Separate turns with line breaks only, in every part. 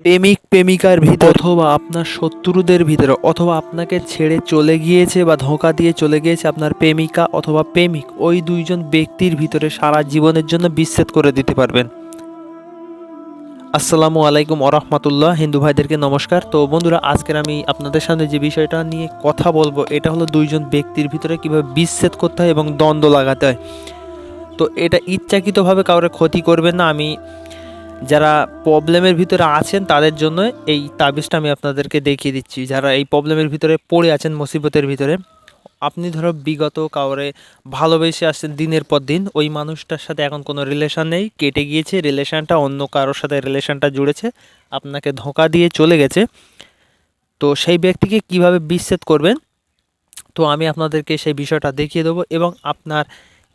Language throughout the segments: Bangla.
প্রেমিক, প্রেমিকার ভিতর অথবা আপনার শত্রুদের ভিতরে অথবা আপনাকে ছেড়ে চলে গিয়েছে বা ধোঁকা দিয়ে চলে গিয়েছে আপনার প্রেমিকা অথবা প্রেমিক, ওই দুইজন ব্যক্তির ভিতরে সারা জীবনের জন্য বিচ্ছেদ করে দিতে পারবেন। আসসালামু আলাইকুম আরহামতুল্লাহ হিন্দু ভাইদেরকে নমস্কার। তো বন্ধুরা, আজকের আমি আপনাদের সামনে যে বিষয়টা নিয়ে কথা বলব, এটা হলো দুইজন ব্যক্তির ভিতরে কীভাবে বিচ্ছেদ করতে হয় এবং দ্বন্দ্ব লাগাতে হয়। তো এটা ইচ্ছাকৃতভাবে কাউরে ক্ষতি করবেন না, আমি যারা প্রবলেমের ভিতরে আছেন, তাদের জন্য এই তাবিজটা আমি আপনাদেরকে দেখিয়ে দিচ্ছি। যারা এই প্রবলেমের ভিতরে পড়ে আছেন, মুসিবতের ভিতরে, আপনি ধরো বিগত কাউরে ভালোবেসে আসছেন দিনের পর দিন, ওই মানুষটার সাথে এখন কোনো রিলেশান নেই, কেটে গিয়েছে রিলেশনটা অন্য কারোর সাথে রিলেশনটা জুড়েছে, আপনাকে ধোঁকা দিয়ে চলে গেছে। তো সেই ব্যক্তিকে কীভাবে বিচ্ছেদ করবেন? তো আমি আপনাদেরকে সেই বিষয়টা দেখিয়ে দেবো এবং আপনার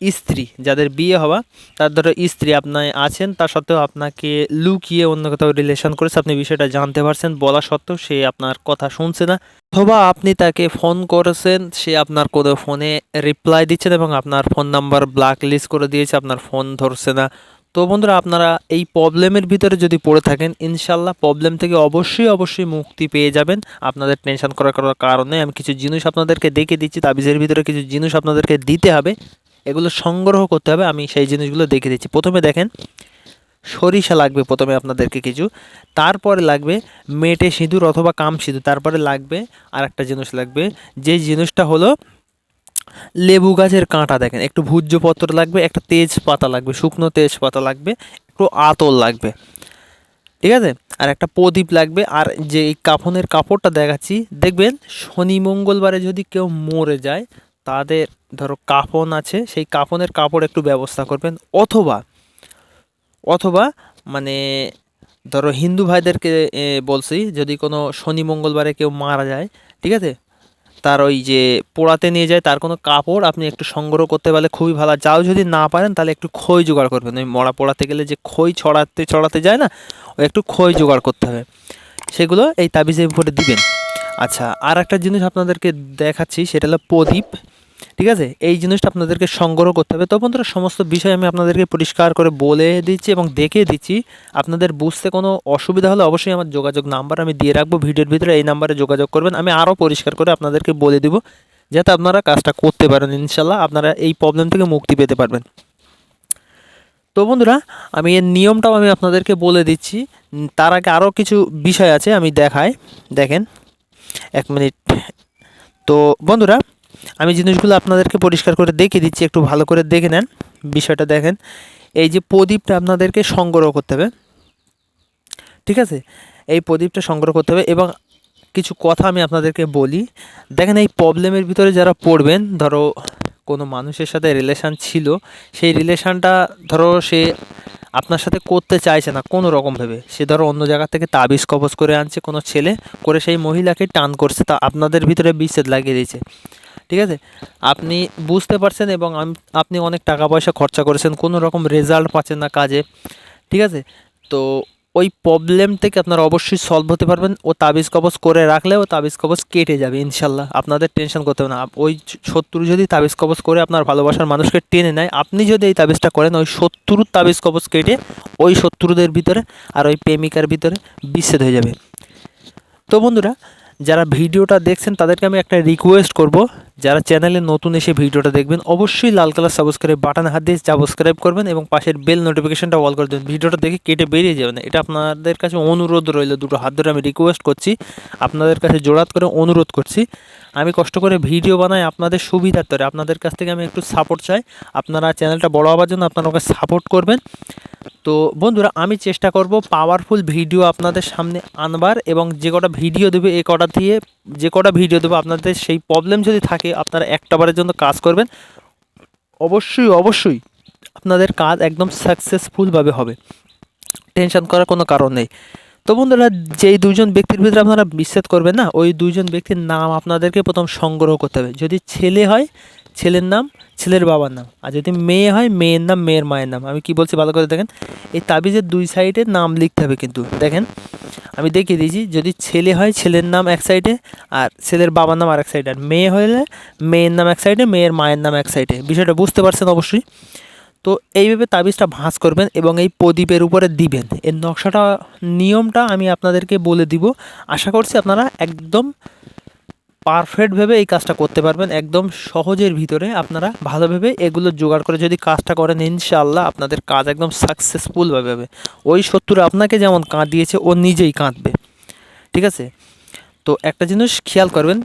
স্ত্রী, যাদের বিয়ে হওয়া, তার ধরো স্ত্রী আপনার আছেন তা সত্ত্বেও আপনাকে লুকিয়ে অন্য কোথাও রিলেশন করেছে, আপনি বিষয়টা জানতে পারছেন, বলা সত্ত্বেও সে আপনার কথা শুনছে না। অথবা আপনি তাকে ফোন করেছেন, সে আপনার কোনো ফোনে রিপ্লাই দিচ্ছেন এবং আপনার ফোন নাম্বার ব্ল্যাক লিস্ট করে দিয়েছে, আপনার ফোন ধরছে না। তো বন্ধুরা, আপনারা এই প্রবলেমের ভিতরে যদি পড়ে থাকেন ইনশাল্লাহ প্রবলেম থেকে অবশ্যই অবশ্যই মুক্তি পেয়ে যাবেন। আপনাদের টেনশন করার কারণে আমি কিছু জিনিস আপনাদেরকে দেখে দিচ্ছি, তাবিজের ভিতরে কিছু জিনিস আপনাদেরকে দিতে হবে। এগুলো সংগ্রহ করতে হবে, আমি সেই জিনিসগুলো দেখে দিচ্ছি। প্রথমে দেখেন, সরিষা লাগবে প্রথমে আপনাদেরকে কিছু, তারপরে লাগবে মেটে সিঁদুর অথবা কাম সিঁদুর, তারপরে লাগবে আর একটা জিনিস লাগবে, যে জিনিসটা হলো লেবু গাছের কাঁটা দেখেন, একটু ভূজ্যপত্র লাগবে, একটা তেজপাতা লাগবে, শুকনো তেজপাতা লাগবে, একটু আতর লাগবে, ঠিক আছে? আর একটা প্রদীপ লাগবে, আর যে কাফনের কাপড়টা দেখাচ্ছি, দেখবেন শনি মঙ্গলবারে যদি কেউ মরে যায় তাদের ধরো কাফন আছে, সেই কাফনের কাপড় একটু ব্যবস্থা করবেন। অথবা অথবা মানে ধরো হিন্দু ভাইদেরকে বলছি, যদি কোনো শনি মঙ্গলবারে কেউ মারা যায়, ঠিক আছে? তার ওই যে পোড়াতে নিয়ে যায়, তার কোনো কাপড় আপনি একটু সংগ্রহ করতে পারলে খুবই ভালো। যাও যদি না পারেন, তাহলে একটু খই জোগাড় করবেন। ওই মরা পোড়াতে গেলে যে খই ছড়াতে ছড়াতে যায় না, ওই একটু খই জোগাড় করতে হবে। সেগুলো এই তাবিজের উপরে দিবেন। আচ্ছা আর একটা জিনিস আপনাদেরকে দেখাচ্ছি, সেটা হলো প্রদীপ। ঠিক আছে? এই জিনিসটা আপনাদেরকে সংগ্রহ করতে হবে। তো বন্ধুরা, সমস্ত বিষয় আমি আপনাদেরকে পরিষ্কার করে বলে দিচ্ছি এবং দেখে দিচ্ছি। আপনাদের বুঝতে কোনো অসুবিধা হলে অবশ্যই আমার যোগাযোগ নাম্বার আমি দিয়ে রাখব। ভিডিওর ভিতরে এই নাম্বারে যোগাযোগ করবেন। আমি আরও পরিষ্কার করে আপনাদেরকে বলে দিব, যাতে আপনারা কাজটা করতে পারেন। ইনশাল্লাহ আপনারা এই প্রবলেম থেকে মুক্তি পেতে পারবেন। তো বন্ধুরা, আমি এর নিয়মটাও আমি আপনাদেরকে বলে দিচ্ছি। তার আগে আরও কিছু বিষয় আছে আমি দেখাই। দেখেন, এক মিনিট। তো বন্ধুরা আমি জিনিসগুলো আপনাদেরকে পরিষ্কার করে দেখিয়ে দিচ্ছি, একটু ভালো করে দেখে নেন। বিষয়টা দেখেন, এই যে প্রদীপটা আপনাদেরকে সংগ্রহ করতে হবে, ঠিক আছে? এই প্রদীপটা সংগ্রহ করতে হবে এবং কিছু কথা আমি আপনাদেরকে বলি। দেখেন, এই প্রবলেমের ভিতরে যারা পড়বেন, ধরো কোনো মানুষের সাথে রিলেশান ছিল, সেই রিলেশানটা ধরো সে আপনার সাথে করতে চাইছে না, কোনো রকমভাবে সে ধরো অন্য জায়গা থেকে তাবিজ কবজ করে আনছে, কোনো ছেলে, করে সেই মহিলাকে টান করছে, তা আপনাদের ভিতরে বিচ্ছেদ লাগিয়ে দিয়েছে। ঠিক আছে? আপনি বুঝতে পারছেন এবং আপনি অনেক টাকা পয়সা খরচা করেছেন, কোনো রকম রেজাল্ট পাচ্ছেন না কাজে, ঠিক আছে? তো ওই প্রবলেম থেকে আপনারা অবশ্যই সলভ হতে পারবেন, ও তাবিজ কবজ করে রাখলে ও তাবিজ কবজ কেটে যাবে, ইনশাল্লাহ। আপনাদের টেনশন করতে হবে না। ওই শত্রু যদি তাবিজ কবজ করে আপনার ভালোবাসার মানুষকে টেনে নেয়, আপনি যদি এই তাবিজটা করেন, ওই শত্রুর তাবিজ কবজ কেটে ওই শত্রুদের ভিতরে আর ওই প্রেমিকার ভিতরে বিচ্ছেদ হয়ে যাবে। তো বন্ধুরা যারা ভিডিওটা দেখছেন, তাদেরকে আমি একটা রিকোয়েস্ট করব। যারা চ্যানেলে নতুন এসে ভিডিওটা দেখবেন, অবশ্যই লাল কালার সাবস্ক্রাইব বাটন হাত দিয়ে সাবস্ক্রাইব করবেন এবং পাশের বেল নোটিফিকেশনটা অল করে দেবেন। ভিডিওটা দেখে কেটে বেরিয়ে যাবেন। এটা আপনাদের কাছে অনুরোধ রইল। দুটো হাত ধরে আমি রিকোয়েস্ট করছি। আপনাদের কাছে জোড়াত করে অনুরোধ করছি। আমি কষ্ট করে ভিডিও বানাই আপনাদের সুবিধার তরে আপনাদের কাছ থেকে আমি একটু সাপোর্ট চাই। আপনারা চ্যানেলটা বড় হওয়ার জন্য আপনারা আমাকে সাপোর্ট করবেন। তো বন্ধুরা, আমি চেষ্টা করব পাওয়ারফুল ভিডিও আপনাদের সামনে আনবার এবং যে কটা ভিডিও দেবে এ কটা দিয়ে, যে কটা ভিডিও দেবো আপনাদের সেই প্রবলেম যদি থাকে, আপনারা একটা বারের জন্য কাজ করবেন। অবশ্যই অবশ্যই আপনাদের কাজ একদম সাকসেসফুলভাবে হবে। টেনশন করার কোনো কারণ নেই। তো বন্ধুরা, যেই দুজন ব্যক্তির ভিতরে আপনারা বিশ্বাস করবেন না, ওই দুজন ব্যক্তির নাম আপনাদেরকে প্রথম সংগ্রহ করতে হবে। যদি ছেলে হয় ছেলের নাম, ছেলের বাবার নাম। আর যদি মেয়ে হয়, মেয়ের নাম, মেয়ের মায়ের নাম। আমি কি বলছি ভালো করে দেখেন? এই তাবিজের দুই সাইডে নাম লিখতে হবে কিন্তু। দেখেন, আমি দেখিয়ে দিয়েছি, যদি ছেলে হয়, ছেলের নাম এক সাইডে আর ছেলের বাবার নাম আর এক সাইডে আর মেয়ে হলে মেয়ের নাম এক সাইডে মেয়ের মায়ের নাম এক সাইডে বিষয়টা বুঝতে পারছেন অবশ্যই? তো এইভাবে তাবিজটা ভাঁজ করবেন এবং এই প্রদীপের উপরে দিবেন। এর নকশাটা, নিয়মটা আমি আপনাদেরকে বলে দিব। আশা করছি আপনারা একদম পারফেক্টভাবে এই কাজটা করতে পারবেন। একদম সহজের ভিতরে আপনারা ভালোভাবে এগুলো জোগাড় করে যদি কাজটা করেন, ইনশাআল্লাহ আপনাদের কাজ একদম সাকসেসফুলভাবে হবে। ওই শত্রু আপনাকে যেমন কাঁদিয়েছে, ও নিজেই কাঁদবে। ঠিক আছে? তো একটা জিনিস খেয়াল করবেন,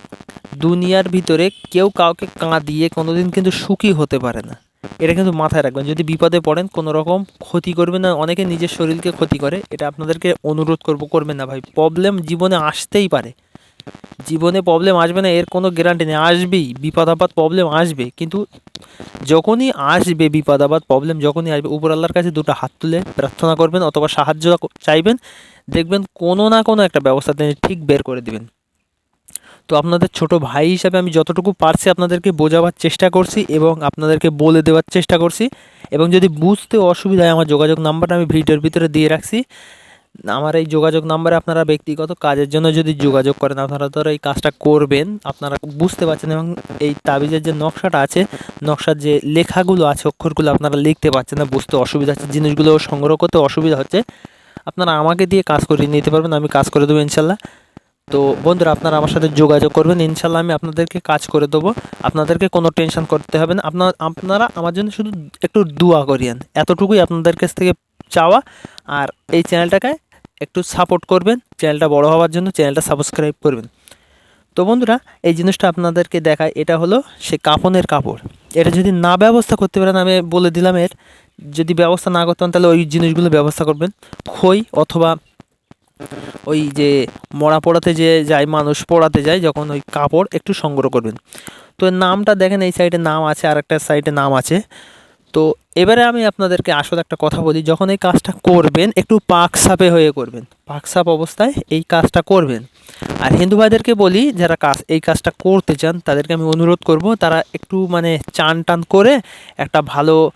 দুনিয়ার ভিতরে কেউ কাউকে কাঁদিয়ে কোনোদিন কিন্তু সুখী হতে পারে না। এটা কিন্তু মাথায় রাখবেন। যদি বিপদে পড়েন কোনো রকম ক্ষতি করবেন না, অনেকে নিজের শরীরকে ক্ষতি করে, এটা আপনাদেরকে অনুরোধ করব, করবেন না ভাই। প্রবলেম জীবনে আসতেই পারে। জীবনে প্রবলেম আসবে না, এর কোনো গ্যারান্টি নেই। আসবেই বিপদ আপদ প্রবলেম আসবে, কিন্তু যখনই আসবে বিপদ আপদ প্রবলেম যখনই আসবে, উপর আল্লাহর কাছে দুটো হাত তুলে প্রার্থনা করবেন অথবা সাহায্য চাইবেন, দেখবেন কোনো না কোনো একটা ব্যবস্থা তিনি ঠিক বের করে দিবেন। তো আপনাদের ছোট ভাই হিসাবে আমি যতটুকু পারছি আপনাদেরকে বোঝাবার চেষ্টা করছি এবং আপনাদেরকে বলে দেওয়ার চেষ্টা করছি। এবং যদি বুঝতে অসুবিধা হয় আমার যোগাযোগ নাম্বারটা আমি ভিডিওর ভিতরে দিয়ে রাখছি। আমার এই যোগাযোগ নাম্বারে আপনারা ব্যক্তিগত কাজের জন্য যদি যোগাযোগ করেন, আপনারা ধরো এই কাজটা করবেন, আপনারা বুঝতে পারছেন এবং এই তাবিজের যে নকশাটা আছে, নকশার যে লেখাগুলো আছে, অক্ষরগুলো আপনারা লিখতে পারছেন না, বুঝতে অসুবিধা হচ্ছে, জিনিসগুলো সংগ্রহ করতে অসুবিধা হচ্ছে। আপনারা আমাকে দিয়ে কাজ করিয়ে নিতে পারবেন, আমি কাজ করে দেবো ইনশাল্লাহ। তো বন্ধুরা, আপনারা আমার সাথে যোগাযোগ করবেন। ইনশাল্লাহ আমি আপনাদেরকে কাজ করে দেবো। আপনাদেরকে কোনো টেনশন করতে হবে না। আপনার, আপনারা আমার জন্য শুধু একটু দোয়া করিয়েন। এতটুকুই আপনাদের কাছ থেকে চাওয়া। আর এই চ্যানেলটাকে একটু সাপোর্ট করবেন। চ্যানেলটা বড় হওয়ার জন্য চ্যানেলটা সাবস্ক্রাইব করবেন। তো বন্ধুরা, এই জিনিসটা আপনাদেরকে দেখায় এটা হলো সে কাপনের কাপড়। এটা যদি না ব্যবস্থা করতে পারেন, আমি বলে দিলাম এর। যদি ব্যবস্থা না করতে পারেন, তাহলে ওই জিনিসগুলো ব্যবস্থা করবেন। খই অথবা ওই যে মরা পোড়াতে যে যায়, মানুষ পোড়াতে যায়, যখন ওই কাপড় একটু সংগ্রহ করবেন। তো নামটা দেখেন, এই সাইডে নাম আছে আর একটা সাইডে নাম আছে। তো এবারে আমি আপনাদেরকে আসলে একটা কথা বলি, যখন এই কাজটা করবেন, একটু পাক সাপে হয়ে করবেন। পাক সাপ অবস্থায় এই কাজটা করবেন। আর হিন্দু ভাইদেরকে বলি, যারা কাজ, এই কাজটা করতে চান, তাদেরকে আমি অনুরোধ করব, তারা একটু মানে চান টান করে একটা ভালো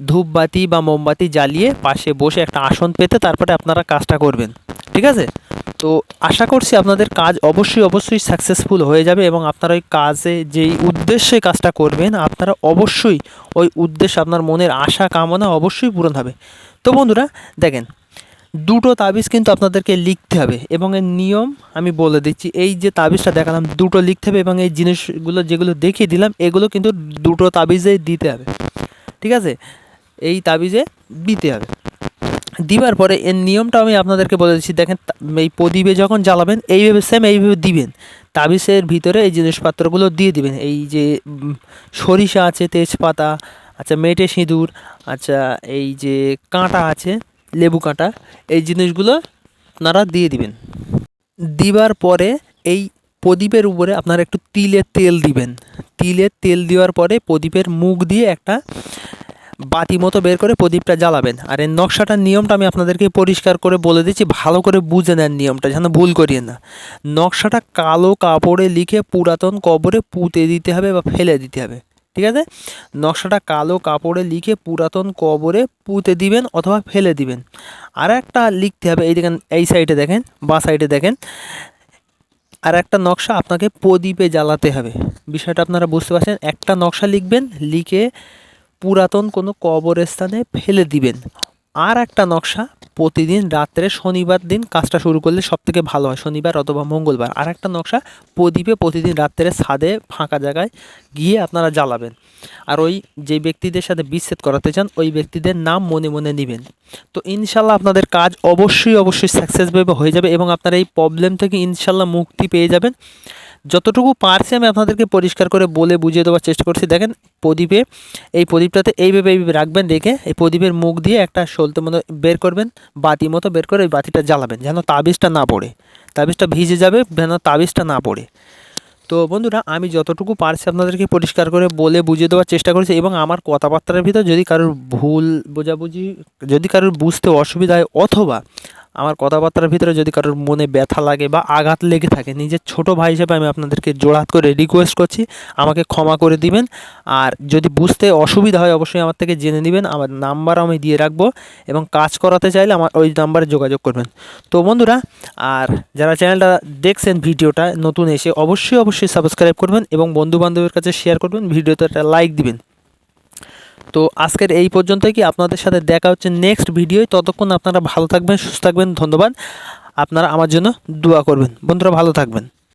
ধূপবাতি বা মোমবাতি জ্বালিয়ে পাশে বসে একটা আসন পেতে তারপরে আপনারা কাজটা করবেন। ঠিক আছে? তো আশা করছি আপনাদের কাজ অবশ্যই অবশ্যই সাকসেসফুল হয়ে যাবে এবং আপনারা ওই কাজে যেই উদ্দেশ্যে কাজটা করবেন, আপনারা অবশ্যই ওই উদ্দেশ্য আপনার মনের আশা, কামনা অবশ্যই পূরণ হবে। তো বন্ধুরা, দেখেন, দুটো তাবিজ কিন্তু আপনাদেরকে লিখতে হবে এবং এর নিয়ম আমি বলে দিচ্ছি। এই যে তাবিজটা দেখালাম, দুটো লিখতে হবে এবং এই জিনিসগুলো যেগুলো দেখিয়ে দিলাম, এগুলো কিন্তু দুটো তাবিজেই দিতে হবে। ঠিক আছে? এই তাবিজে দিতে হবে। দিবার পরে এর নিয়মটা আমি আপনাদেরকে বলে দিচ্ছি। দেখেন এই প্রদীপে যখন জ্বালাবেন, এইভাবে সেম এইভাবে দিবেন। তাবিজের ভিতরে এই জিনিসপত্রগুলো দিয়ে দিবেন। এই যে সরিষা আছে, তেজপাতা আচ্ছা মেটে সিঁদুর আচ্ছা এই যে কাঁটা আছে, লেবু কাঁটা, এই জিনিসগুলো আপনারা দিয়ে দিবেন। দিবার পরে এই প্রদীপের উপরে আপনারা একটু তিলের তেল দিবেন। তিলের তেল দেওয়ার পরে প্রদীপের মুখ দিয়ে একটা বাতি মতো বের করে প্রদীপটা জ্বালাবেন। আর এই নকশাটার নিয়মটা আমি আপনাদেরকে পরিষ্কার করে বলে দিচ্ছি, ভালো করে বুঝে নেন নিয়মটা, যেন ভুল করিয়ে না। নকশাটা কালো কাপড়ে লিখে পুরাতন কবরে পুঁতে দিতে হবে বা ফেলে দিতে হবে, ঠিক আছে? নকশাটা কালো কাপড়ে লিখে পুরাতন কবরে পুঁতে দিবেন অথবা ফেলে দিবেন। আর একটা লিখতে হবে, এই দেখেন, এই সাইডে দেখেন, বা সাইডে দেখেন। আর একটা নকশা আপনাকে প্রদীপে জ্বালাতে হবে। বিষয়টা আপনারা বুঝতে পারছেন, একটা নকশা লিখবেন, লিখে পুরাতন কোনো কবরস্থানে ফেলে দিবেন। আর একটা নকশা, প্রতিদিন রাত্রে শনিবার দিন কাজটা শুরু করলে সব থেকে ভালো হয়, শনিবার অথবা মঙ্গলবার। আর একটা নকশা, প্রদীপে প্রতিদিন রাত্রে ছাদে ফাঁকা জায়গায় গিয়ে আপনারা জ্বালাবেন। আর ওই যে ব্যক্তিদের সাথে বিচ্ছেদ করাতে চান, ওই ব্যক্তিদের নাম মনে মনে নেবেন। তো ইনশাল্লাহ আপনাদের কাজ অবশ্যই অবশ্যই সাকসেসভাবে হয়ে যাবে এবং আপনারা এই প্রবলেম থেকে ইনশাল্লাহ মুক্তি পেয়ে যাবেন। যতটুকু পারছি আমি আপনাদেরকে পরিষ্কার করে বলে বুঝিয়ে দেওয়ার চেষ্টা করছি। দেখেন প্রদীপে, এই প্রদীপটাতে এইভাবে এইভাবে রাখবেন রেখে এই প্রদীপের মুখ দিয়ে একটা সলতে মতো বের করবেন, বাতি মতো বের করে ওই বাতিটা জ্বালাবেন, যেন তাবিজটা না পড়ে। তাবিজটা ভিজে যাবে, যেন তাবিজটা না পড়ে। তো বন্ধুরা, আমি যতটুকু পারছি আপনাদেরকে পরিষ্কার করে বলে বুঝিয়ে দেওয়ার চেষ্টা করেছি এবং আমার কথাবার্তার ভিতর যদি কারোর ভুল বোঝাবুঝি, যদি কারোর বুঝতে অসুবিধা হয় অথবা আমার কথাবার্তার ভিতরে যদি কারোর মনে ব্যথা লাগে বা আঘাত লেগে থাকে, নিজের ছোট ভাই হিসেবে আমি আপনাদেরকে জোড়হাত করে রিকোয়েস্ট করছি, আমাকে ক্ষমা করে দিবেন। আর যদি বুঝতে অসুবিধা হয়, অবশ্যই আমার থেকে জেনে নেবেন। আমার নাম্বার আমি দিয়ে রাখব এবং কাজ করাতে চাইলে আমার ওই নাম্বারে যোগাযোগ করবেন। তো বন্ধুরা, আর যারা চ্যানেলটা দেখছেন ভিডিওটা নতুন এসে অবশ্যই অবশ্যই সাবস্ক্রাইব করবেন এবং বন্ধু বান্ধবের কাছে শেয়ার করবেন। ভিডিওতে একটা লাইক দিবেন। তো আজকের এই পর্যন্তই কি? আপনাদের সাথে দেখা হচ্ছে নেক্সট ভিডিও ততক্ষণ আপনারা ভালো থাকবেন, সুস্থ থাকবেন। ধন্যবাদ। আপনারা আমার জন্য দোয়া করবেন। বন্ধুরা, ভালো থাকবেন।